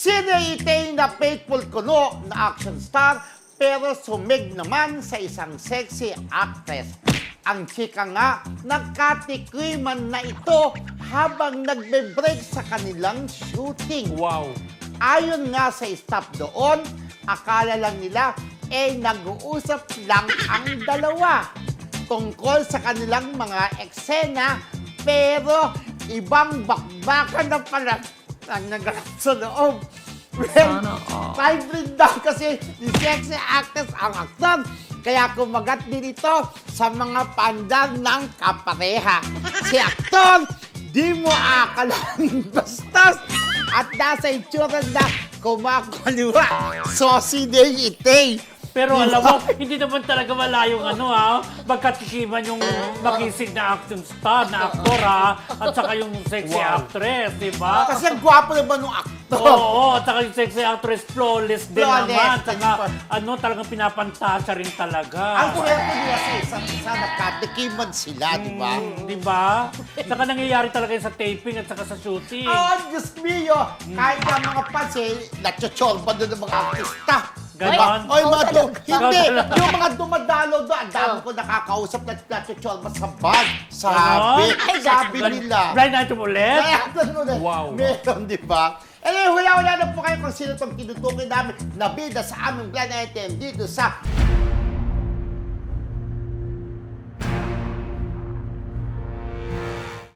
Si Ite na faithful kuno na action star pero sumig naman sa isang sexy actress. Ang chika nga, nagkatikriman na ito habang nagbe-break sa kanilang shooting. Wow. Ayon nga sa staff doon, akala lang nila eh nag-uusap lang ang dalawa tungkol sa kanilang mga eksena pero ibang bakbakan na pala ang naganap sa loob. Well, Sana all. five rin daw kasi ni sexy actress ang aktor. Kaya kumagat din ito sa mga pandar ng kapareha. Si aktor, di mo akalaing bastos at nasa itsura na kumakaliwa. Sosi de ite. Pero alam mo, hindi naman talaga malayong ano ha, magkatikiman yung makisig na action star, na aktor ha, at saka yung sexy Wow. actress, di ba? Kasi ang gwapo naman ng aktor. Oo, at saka yung sexy actress, flawless din Flawless naman. din Saka, ano, talagang pinapantasya rin talaga. Ang kwento nila sa isa't isa, nagkatikiman sila, di ba? Mm, di ba? Saka nangyayari talaga yun sa taping at saka sa shooting. Oh, Diyos mio! Kahit ang mga fans eh, natsochorba doon ng mga artista. Ganon? O yung mga talaga? hindi, yung mga dumadalo doon, ang dami ko nakakausap na natsochorba sa bag. Sabi, Ganon? sabi nila. Blind item ulit? Wow. Meron, di ba? Anyway, wala-wala na po kayo kung sino itong tinutukoy namin na bida sa aming blind item dito sa